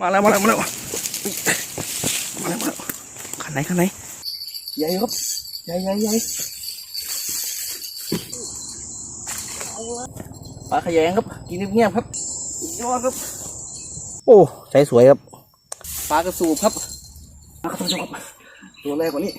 มาแล้วมาแล้วมาแล้วมาแล้วมาแล้วขันไหนขันไหนใหญ่ครับใหญ่ใหญ่ใหญ่ปลาขยงครับ กินเงียบๆครับยอดครับ โอ้ใสสวยครับปลากระสูบครับปลากระสูบครับตัวแรกกว่านี้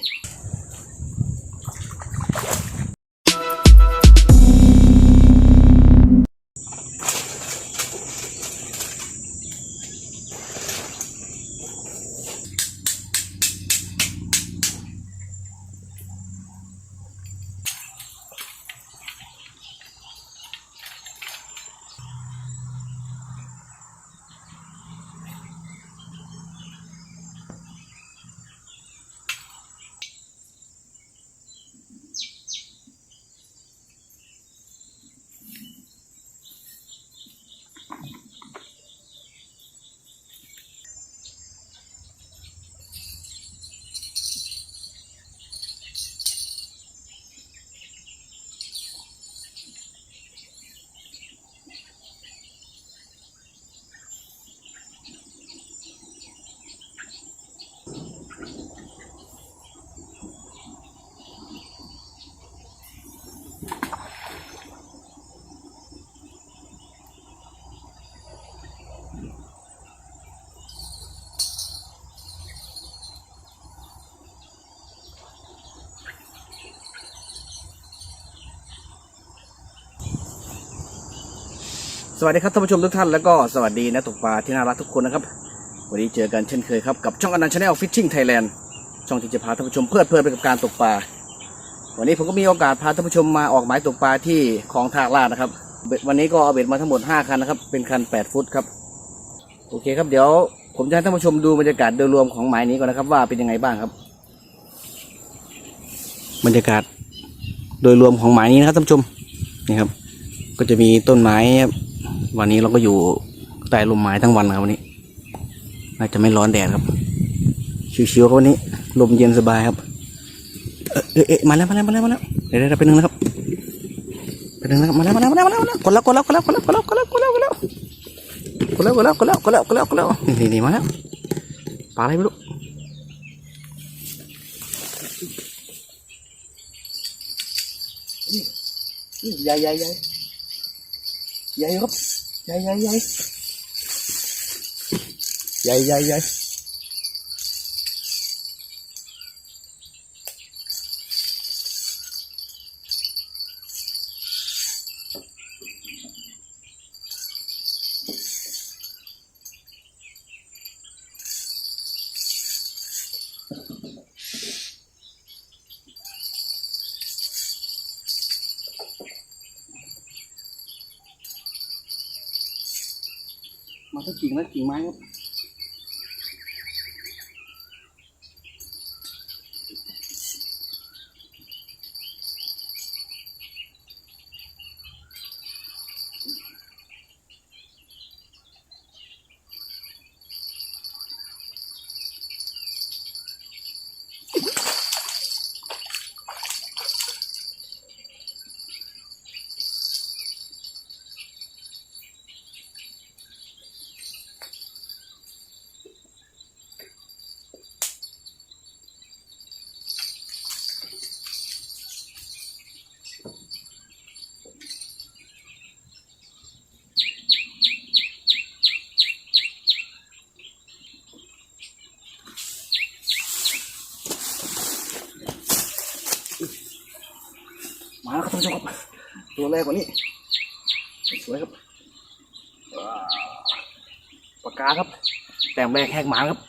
สวัสดีครับท่านผู้ชมทุกท่านแล้วก็สวัสดีนะตกปลาที่น่ารักทุกคนนะครับ วันนี้เจอกันเช่นเคยครับ กับช่องอนันต์ชาแนลฟิชชิ่งไทยแลนด์ช่องที่จะพาท่านผู้ชมเพลิดเพลินไปกับการตกปลาวันนี้ผมก็มีโอกาสพาท่านผู้ชมมาออกหมายตกปลาที่คลองทากลาดนะครับเบ็ดวันนี้ก็เอาเบ็ดมาทั้งหมด 5 คันนะครับ เป็นคัน 8 ฟุตครับ โอเคครับเดี๋ยวผมจะให้ท่านผู้ชมดูบรรยากาศโดยรวมของหมายนี้ก่อนนะครับ ว่าเป็นยังไงบ้างครับ บรรยากาศโดยรวมของหมายนี้นะครับท่านผู้ชมนี่ครับ ก็จะมีต้นไม้ครับ วันนี้เราก็อยู่ใต้ลมไม้ทั้งวันครับวันนี้ น่าจะไม่ร้อนแดดครับ ชิวๆครับวันนี้ ลมเย็นสบายครับ เอะเอะเอมาแล้วมาแล้วมาแล้วมาแล้วเดี๋ยวเดี๋ยวไปหนึ่งนะครับไปหนึ่งนะครับมาแล้วมาแล้วมาแล้วมาแล้วมาแล้วกดแล้วกดแล้วกดแล้วกดแล้วกดแล้วกดแล้วกดแล้วกดแล้วกดแล้วกดแล้วกดแล้วกดแล้วกดแล้วกดแล้วนี่นี่มาแล้วปลาอะไรไม่รู้ใหญ่ใหญ่ใหญ่ใหญ่ครับ dây dây dây dây dây dây ท่านผู้ชมครับตัวแรกกว่านี้ สวยครับปากกาครับ แต้มแรกแหกหมาครับ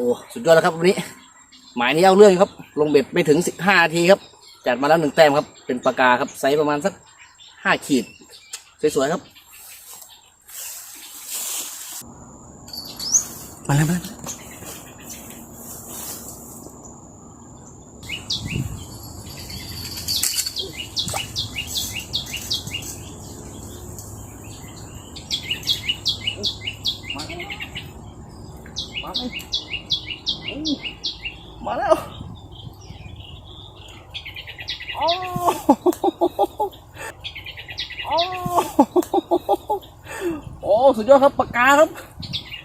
อ้สุดยอดแล้วครับวันนี้ หมายนี้เอาเรื่องครับ ลงเบ็ดไม่ถึงสิบห้านาทีครับ จัดมาแล้วหนึ่งแต้มครับ เป็นปากกาครับไซส์ประมาณสักห้าขีด สวยๆครับมาแล้วมาแล้วมาแล้วมา มาแล้ว โอ้โอ้โอ้สุดยอดครับปากกาครับ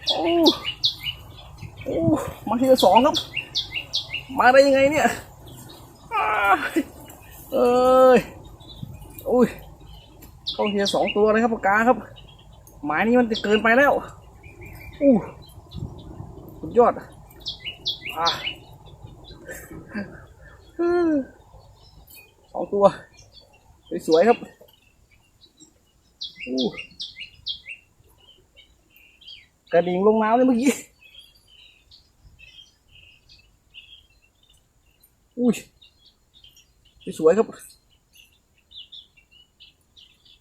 โอ้โอ้มาทีละสองครับ มาได้ยังไงเนี่ยเอ้ยโอ้ยเข้าทีละสองตัวเลยครับปากกาครับ หมายนี้มันจะเกินไปแล้วอู้สุดยอด สองตัว สวยๆครับกระดิ่งลงน้ำเลยเมื่อกี้ อุ้ย สวยครับ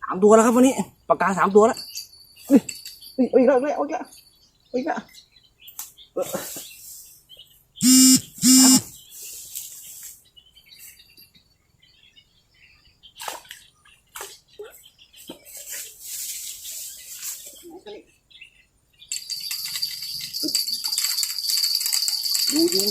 สามตัวแล้วครับวันนี้ปากกาสามตัวแล้วเฮ้ยเฮ้ยเอาอีกแล้วเอาอีกแล้วเอาอีกแล้วเออ ดูดู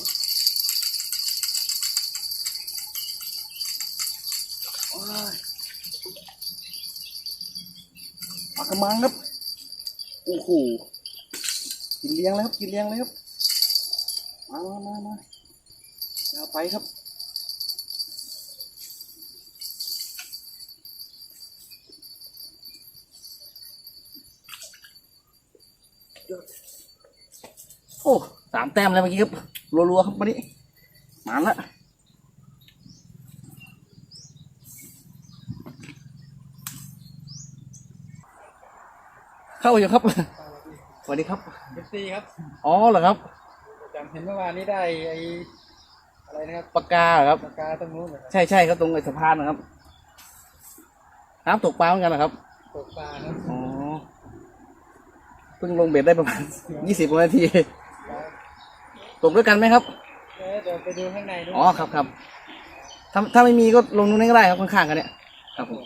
ปลากระมังครับ โอ้โห กินเลี้ยงแล้วครับ กินเลี้ยงแล้วครับ มามามามาเอาไปครับ แต้มเลยเมื่อกี้ครับรัวๆครับวันนี้มาละเข้าอยู่ครับสวัสดีครับเอฟซีครับอ๋อเหรอครับจำเห็นเมื่อวานนี้ได้ไออะไรนะครับปากกาเหรอครับปากกาตรงนู้นนะครับใช่ใช่ครับตรงไอ้สะพานนะครับน้ำตกปลาเหมือนกันเหรอครับตกปลานะอ๋อเพิ่งลงเบ็ดได้ประมาณยี่สิบนาที ตกด้วยกันไหมครับเอ๊ะเดี๋ยวไปดูข้างในด้วยอ๋อครับครับถ้าถ้าไม่มีก็ลงนู้นก็ได้ครับข้างๆกันเนี่ยครับผม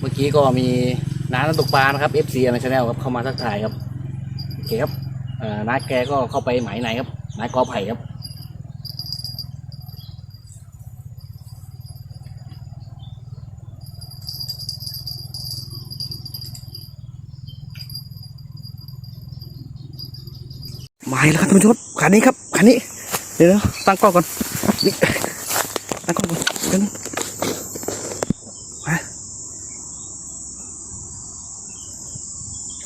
เมื่อกี้ก็มีน้าน้ำตกปลานะครับ FC ในชาแนลครับเข้ามาทักทายครับ คครับน้าแกก็เข้าไปหมายไหนครับน้ากอไผ่ครับหมายแล้วครับท่านผู้ชมคันนี้ครับคันนี้เดี๋ยวนะตั้งกล้องก่อนนี่ตั้งกล้องก่อนเดี๋ยวน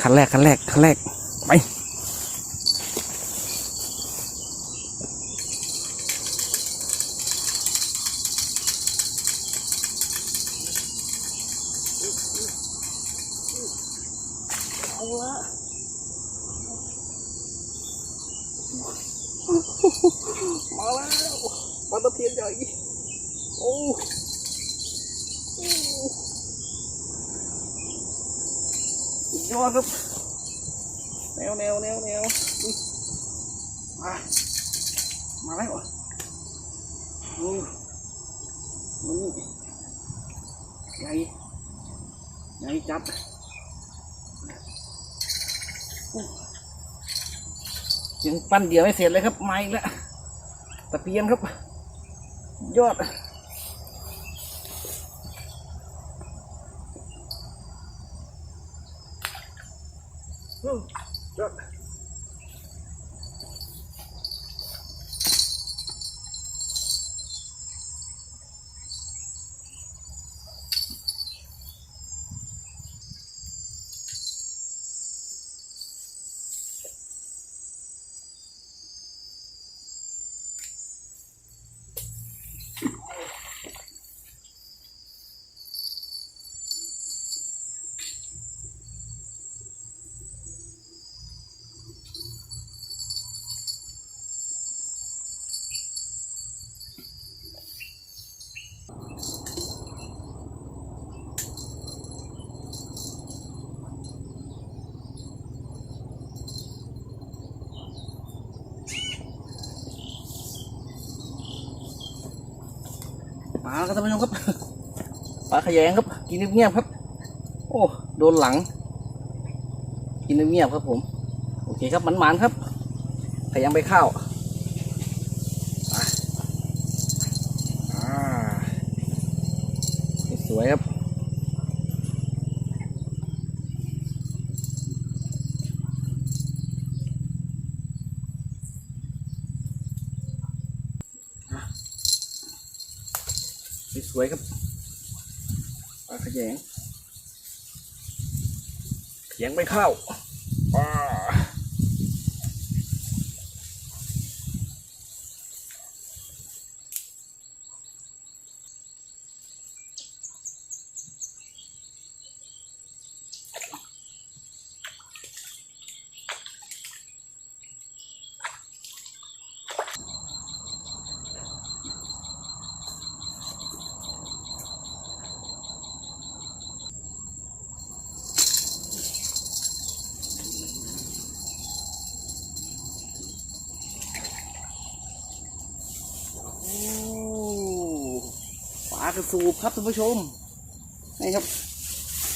คันแรกคันแรกคันแรก ไป เอาละมาแล้วปลาตะเพียนใหญ่โอ้โอ้สุดยอดครับ แนวแนวแนวแนวอุ๊ยมามาแล้วโอ้มัน ใหญ่ใหญ่จับยังปั้นเดียวไม่เสร็จเลยครับไม้ละตะเพียนครับ ยอดาครับท่านผู้ชมครับปลาขยงครับ กินเงียบๆครับ โอ้โดนหลัง กินเงียบๆครับ ผม โอเคครับมันๆครับขยงไปข้าวอ่าสวยครับ วยครับปลาขยงขยงไปข้าวอ่า โอ้ปลา กระสูบครับท่านผู้ชมนี่ครับ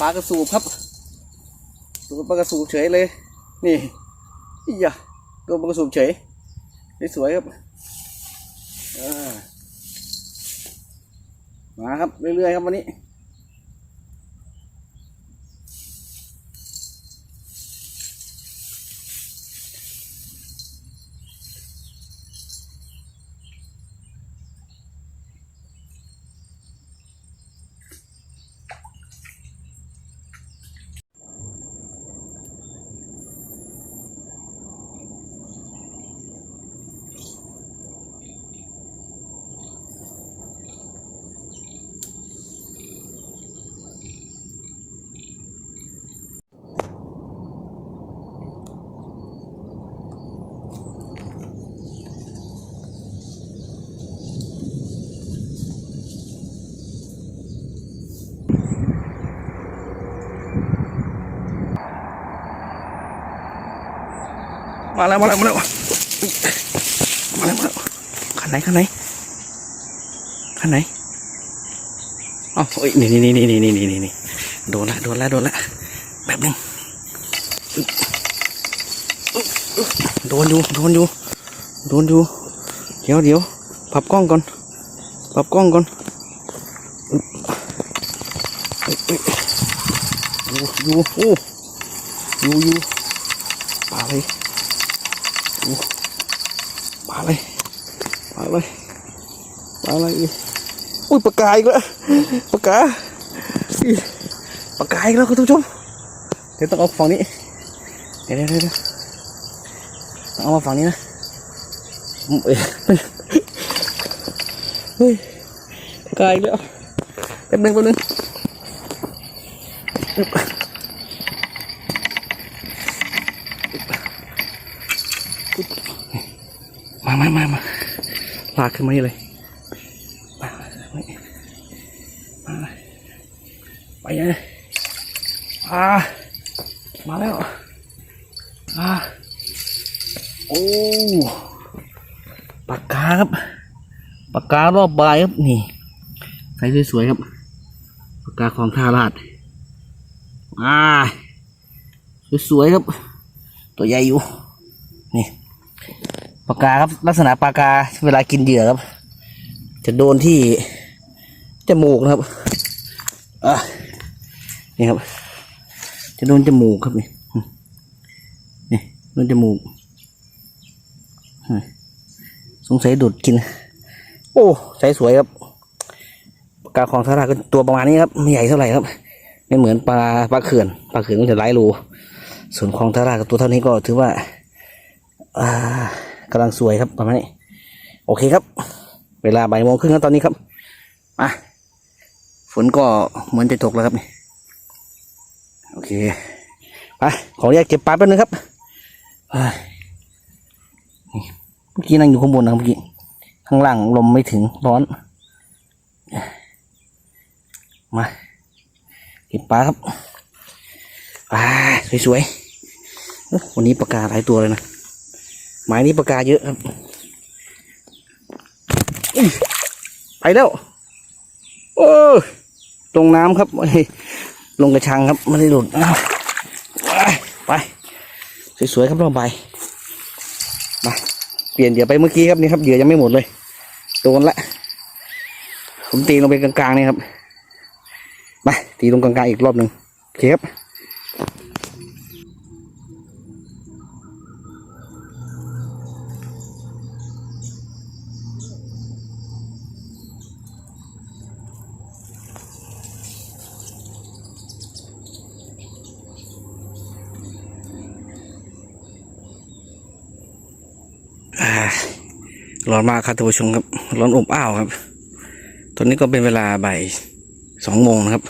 ปลากระสูบครับดูปลากระสูบเฉยเลย นี่อีหยะดูปลากระสูบเฉยสวยครับมาครับเรื่อยๆครับวันนี้ มาแล้วมาแล้วมาแล้วมาแล้วมาแล้วขันไหนขันไหนขันไหนอ๋อเอ้ยนี่นี่นี่นี่นี่นี่นี่นี่โดนละโดนละโดนละแบบนึงโดนอยู่โดนอยู่โดนอยู่เดี๋ยวเดี๋ยวปรับกล้องก่อนปรับกล้องก่อนอยู่อยู่โอ้อยู่อยู่ปลาเลย อะไรปลาอะไรปลาอะไรอีกอุ้ยปลากายอีกแล้วปลากาอีปลากายอีกแล้วคุณผู้ชมเดี๋ยวต้องเอาฝั่งนี้ เดี๋ยวเดี๋ยวเดี๋ยวต้องเอามาฝั่งนี้นะเอ้ยเฮ้ยปลากายอีกแล้วแป๊บนึงแป๊บนึง มามามามาลากขึ้นมาเลยมามาไปเลยอ่ามาแล้วอ่าโอ้ปากกาครับปากการอบใบครับนี่ใส่สวยๆครับปากกาของทาราดอ่าสวยๆครับ ตัวใหญ่อยู่ ปากาครับ ลักษณะปากาเวลากินเหยื่อครับ จะโดนที่จมูกนะครับอะนี่ครับ จะโดนจมูกครับนี่นี่โดนจมูกสงสัยดูดกิน โอ้ใสสวยครับปากาของสาราก็ตัวประมาณนี้ครับไม่ใหญ่เท่าไหร่ครับไม่เหมือนปลาปลาเขื่อนปลาเขื่อนมันจะหลายรูส่วนของทารากับตัวเท่านี้ก็ถือว่าอ่า กำลังสวยครับประมาณนี้ โอเคครับ เวลาบ่ายโมงครึ่งแล้วตอนนี้ครับมาฝนก็เหมือนจะตกแล้วครับนี่โอเคไปขออนุญาตเก็บปลาแป๊บนึงครับเมื่อกี้นั่งอยู่ข้างบนนะเมื่อกี้ข้างล่างลมไม่ถึงร้อน มาเก็บปลาครับปลาสวยๆวันนี้ปลากาหลายตัวเลยนะ หมายนี้ปากกาเยอะครับไปแล้ว โอ้ยลงน้ำครับไม่ได้ลงกระชังครับไม่ได้หลุดอ้าวไปไป สวยๆครับรอบใบมาเปลี่ยนเหยื่อไปเมื่อกี้ครับนี่ครับเหยื่อยังไม่หมดเลยโดนละผมตีลงไปกลางๆนี่ครับมาตีลงกลางๆอีกรอบหนึ่งโอเคครับ ร้อนมากครับท่านผู้ชมครับ ร้อนอบอ้าวครับ ตอนนี้ก็เป็นเวลาบ่ายสองโมงนะครับ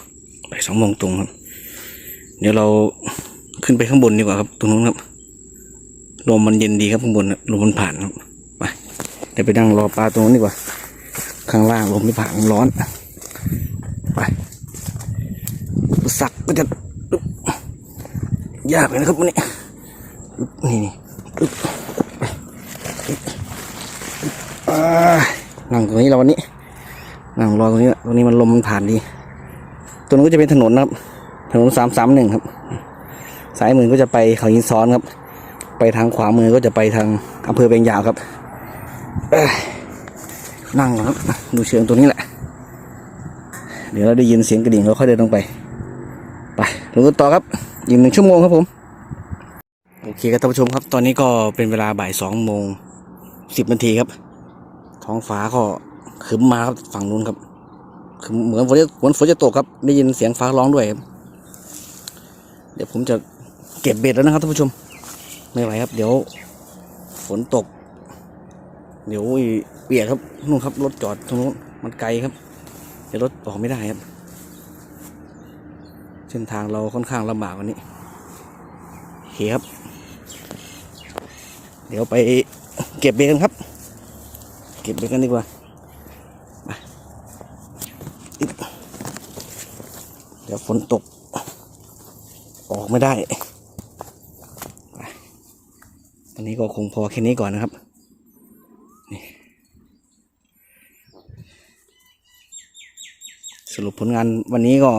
บ่ายสองโมงตรงครับ เดี๋ยวเราขึ้นไปข้างบนดีกว่าครับ ตรงนู้นครับ ลมมันเย็นดีครับข้างบนนะลมมันผ่านครับ ไป เดี๋ยวไปนั่งรอปลาตรงนู้นดีกว่า ข้างล่างลมไม่ผ่านร้อน ไปสักก็จะยากเลยนะครับวันนี้นี่นี่ นั่งตรงนี้เราวันนี้นั่งรอตรงนี้ตรงนี้มันลมมันผ่านดีตรงนู้นก็จะเป็นถนนนะครับ ถนนสามสามหนึ่งครับซ้ายมือก็จะไปเขาหินซ้อนครับ ไปทางขวามือก็จะไปทางอำเภอเบงยาวครับนั่งครับ ดูเชิงตรงนี้แหละ เดี๋ยวเราได้ยินเสียงกระดิ่งเราค่อยเดินลงไป ไปลงกันต่อครับอีกหนึ่งชั่วโมงครับผม โอเคครับท่านผู้ชมครับ ตอนนี้ก็เป็นเวลาบ่ายสองโมงสิบนาทีครับ ท้องฟ้าก็ขรึมมาครับฝั่งนู้นครับขรึมเหมือนฝนจะเหมือนฝนจะตกครับได้ยินเสียงฟ้าร้องด้วยครับเดี๋ยวผมจะเก็บเบ็ดแล้วนะครับท่านผู้ชมไม่ไหวครับ เดี๋ยวฝนตก เดี๋ยวเปียกครับนู่นครับรถจอดตรงนู้นมันไกลครับ เดี๋ยวรถออกไม่ได้ครับเส้นทางเราค่อนข้างลำบากวันนี้โอเคครับ เดี๋ยวไปเก็บเบ็ดกันครับ เก็บเบ็ดกันดีกว่าไปเดี๋ยวฝนตก ออกไม่ได้ไปตอนนี้ก็คงพอแค่นี้ก่อนนะครับนี่สรุปผลงานวันนี้ก็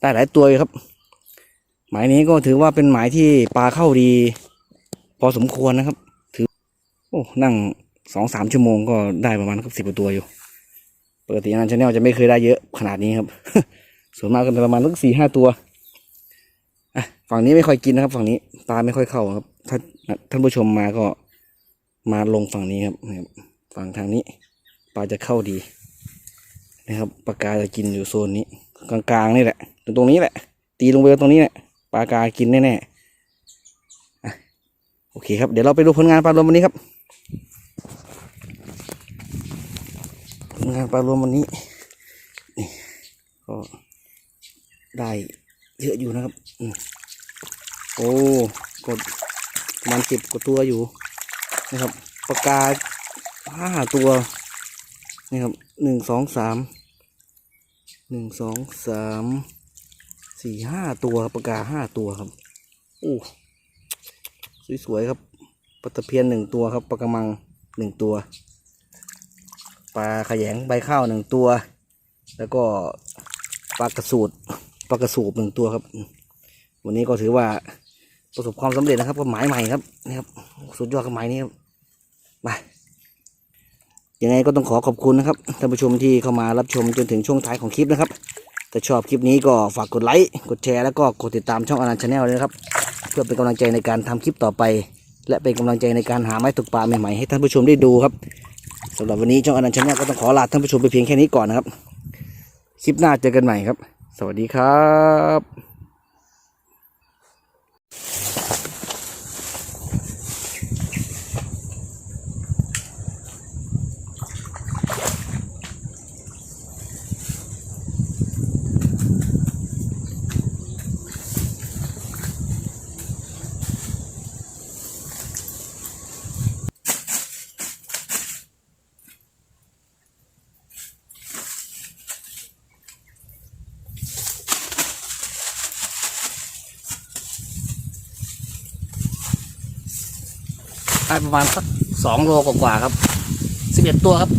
ได้หลายตัวครับ หมายนี้ก็ถือว่าเป็นหมายที่ปลาเข้าดี พอสมควรนะครับ ถือ โอ้ นั่ง สองสามชั่วโมงก็ได้ประมาณสิบกว่าตัวอยู่ปกติงานชาแนลจะไม่เคยได้เยอะขนาดนี้ครับ ส่วนมากก็เป็นประมาณสักสี่ห้าตัวอะฝั่งนี้ไม่ค่อยกินนะครับ ฝั่งนี้ปลาไม่ค่อยเข้าครับ ถ้าท่านผู้ชมมาก็มาลงฝั่งนี้ครับฝั่งทางนี้ปลาจะเข้าดีนะครับปลากาจะกินอยู่โซนนี้ กลางๆนี่แหละตรงนี้แหละ ตีลงไปตรงนี้แหละปลากากินแน่ๆโอเคครับเดี๋ยวเราไปดูผลงานปลารวมวันนี้ครับ ผล งานปลารวมวันนี้นี่ก็ได้เยอะอยู่นะครับโอ้กดมาณสิบกว่าตัวอยู่นะครับปากกาห้าตัวนี่ครับหนึ่งสองสามหนึ่งสองสามสี่ห้าตัวปากกาห้าตัวครับโอ้สวยๆครับปลาตะเพียนหนึ่งตัวครับปลากระมังหนึ่งตัว ปลาขยงใบข้าวหนึ่งตัว แล้วก็ปลากระสูดปลากระสูบหนึ่งตัวครับ วันนี้ก็ถือว่าประสบความสำเร็จนะครับกับหมายใหม่ครับนี่ครับสุดยอดกับหมายนี้ครับไปยังไงก็ต้องขอขอบคุณนะครับท่านผู้ชมที่เข้ามารับชมจนถึงช่วงท้ายของคลิปนะครับถ้าชอบคลิปนี้ก็ฝากกดไลค์กดแชร์แล้วก็กดติดตามช่องอนันต์ชาแนลเลยนะครับ เพื่อเป็นกำลังใจในการทำคลิปต่อไป และเป็นกำลังใจในการหาไม้ตกปลาใหม่ๆให้ท่านผู้ชมได้ดูครับ สำหรับวันนี้ช่องอนันต์ชาแนลก็ต้องขอลาท่านผู้ชมไปเพียงแค่นี้ก่อนนะครับ คลิปหน้าเจอกันใหม่ครับ สวัสดีครับ ได้ประมาณสักสองโลกว่าๆครับสิบเอ็ดตัวครับ